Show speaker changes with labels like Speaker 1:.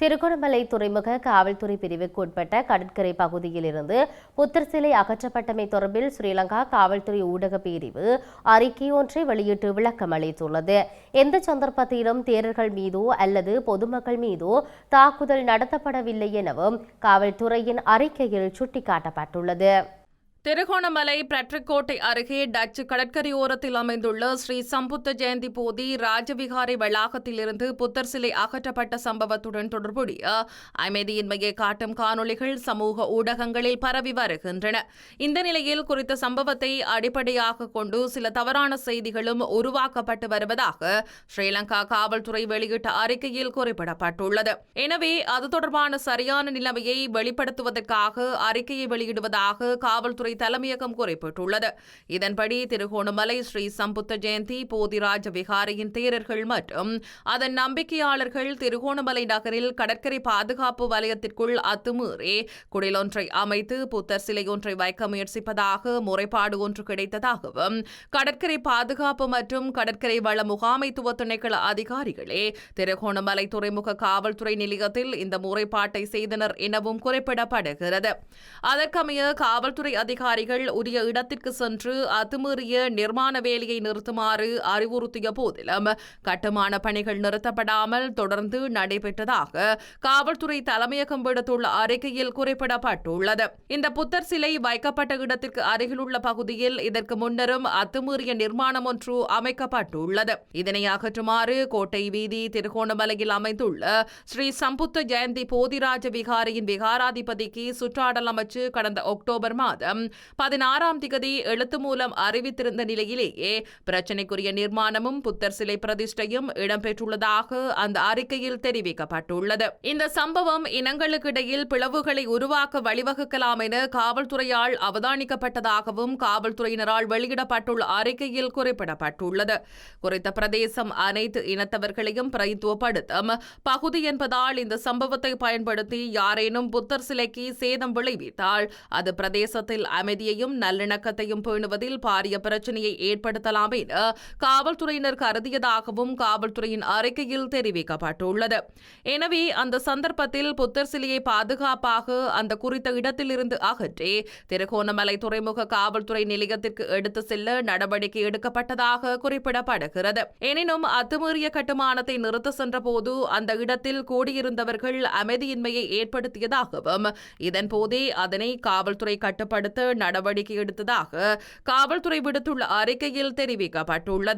Speaker 1: திருகோணமலை துறைமுக காவல்துறை பிரிவுக்கு உட்பட்ட கடற்கரை பகுதியில் இருந்து புத்தர் சிலை அகற்றப்பட்டமை தொடர்பில் ஸ்ரீலங்கா காவல்துறை ஊடக பிரிவு அறிக்கை ஒன்றை வெளியிட்டு விளக்கம் அளித்துள்ளது. எந்த சந்தர்ப்பத்திலும் தேரர்கள் மீதோ அல்லது பொதுமக்கள் மீதோ தாக்குதல் நடத்தப்படவில்லை எனவும் காவல்துறையின் அறிக்கையில் சுட்டிக்காட்டப்பட்டுள்ளது.
Speaker 2: திருகோணமலை பிரட்ரிக்கோட்டை அருகே டச்சு கடற்கரையோரத்தில் அமைந்துள்ள ஸ்ரீ சம்புத்த ஜெயந்தி போதி ராஜவிகாரை வளாகத்திலிருந்து புத்தர் சிலை அகற்றப்பட்ட சம்பவத்துடன் தொடர்புடைய அமைதியின்மையை காட்டும் காணொளிகள் சமூக ஊடகங்களில் பரவி வருகின்றன. இந்த நிலையில் குறித்த சம்பவத்தை அடிப்படையாக கொண்டு சில தவறான செய்திகளும் உருவாக்கப்பட்டு வருவதாக ஸ்ரீலங்கா காவல்துறை வெளியிட்ட அறிக்கையில் குறிப்பிடப்பட்டுள்ளது. எனவே அது தொடர்பான சரியான நிலைமையை வெளிப்படுத்துவதற்காக அறிக்கையை வெளியிடுவதாக காவல்துறை தலைமையகம் குறிப்பிட்டுள்ளது. இதன்படி திருகோணமலை ஸ்ரீ சம்புத்த ஜெயந்தி போதிராஜ விகாரையின் தேரர்கள் மற்றும் அதன் நம்பிக்கையாளர்கள் திருகோணமலை நகரில் கடற்கரை பாதுகாப்பு வலயத்திற்குள் அத்துமீறி குடிலொன்றை அமைத்து புத்தர் சிலை ஒன்றை வைக்க முயற்சிப்பதாக முறைப்பாடு ஒன்று கிடைத்ததாகவும் கடற்கரை பாதுகாப்பு மற்றும் கடற்கரை வள முகாமைத்துவ திணைக்கள அதிகாரிகளே திருகோணமலை துறைமுக காவல்துறை நிலையத்தில் இந்த முறைப்பாட்டை செய்தனர் எனவும் குறிப்பிடப்படுகிறது. அதற்கமைய காவல்துறை அதிகாரி அதிகாரிகள் உரிய இடத்திற்கு சென்று அத்துமீறிய நிர்மாண வேலையை நிறுத்துமாறு அறிவுறுத்திய போதிலும் கட்டுமான பணிகள் நிறுத்தப்படாமல் தொடர்ந்து நடைபெற்றதாக காவல்துறை தலைமையகம் விடுத்துள்ள அறிக்கையில் குறிப்பிடப்பட்டுள்ளது. இந்த புத்தர் சிலை வைக்கப்பட்ட இடத்திற்கு அருகிலுள்ள பகுதியில் இதற்கு முன்னரும் அத்துமீறிய நிர்மாணம் ஒன்று அமைக்கப்பட்டுள்ளது. இதனை அகற்றுமாறு கோட்டை வீதி திருகோணமலையில் அமைந்துள்ள ஸ்ரீ சம்புத்த ஜெயந்தி போதிராஜ விகாரியின் விகாராதிபதிக்கு சுற்றாடல் அமைச்சு கடந்த அக்டோபர் மாதம் பதினாறாம் திகதி எழுத்து மூலம் அறிவித்திருந்த நிலையிலேயே பிரச்சினைக்குரிய நிர்மாணமும் புத்தர் சிலை பிரதிஷ்டையும் இடம்பெற்றுள்ளதாக அந்த அறிக்கையில் தெரிவிக்கப்பட்டுள்ளது. இந்த சம்பவம் இனங்களுக்கிடையில் பிளவுகளை உருவாக்க வழிவகுக்கலாம் என காவல்துறையால் அவதானிக்கப்பட்டதாகவும் காவல்துறையினரால் வெளியிடப்பட்டுள்ள அறிக்கையில் குறிப்பிடப்பட்டுள்ளது. குறித்த பிரதேசம் அனைத்து இனத்தவர்களையும் பிரதித்துவப்படுத்தும் பகுதி என்பதால் இந்த சம்பவத்தை பயன்படுத்தி யாரேனும் புத்தர் சிலைக்கு சேதம் விளைவித்தால் அது பிரதேசத்தில் அமைதியையும் நல்லிணக்கத்தையும் பேணுவதில் பாரிய பிரச்சனையை ஏற்படுத்தலாம் என காவல்துறையினர் கருதியதாகவும் காவல்துறையின் அறிக்கையில் தெரிவிக்கப்பட்டுள்ளது. எனவே அந்த சந்தர்ப்பத்தில் புத்தர் சிலையை பாதுகாப்பாக அந்த குறித்த இடத்திலிருந்து அகற்றி திருகோணமலை துறைமுக காவல்துறை நிலையத்திற்கு எடுத்து செல்ல நடவடிக்கை எடுக்கப்பட்டதாக குறிப்பிடப்படுகிறது. எனினும் அத்துமீறிய கட்டுமானத்தை நிறுத்த சென்றபோது அந்த இடத்தில் கூடியிருந்தவர்கள் அமைதியின்மையை ஏற்படுத்தியதாகவும் இதன்போதே அதனை காவல்துறை கட்டுப்படுத்த நடவடிக்கை எடுத்ததாக காவல்துறை விடுத்துள்ள அறிக்கையில் தெரிவிக்கப்பட்டுள்ளது.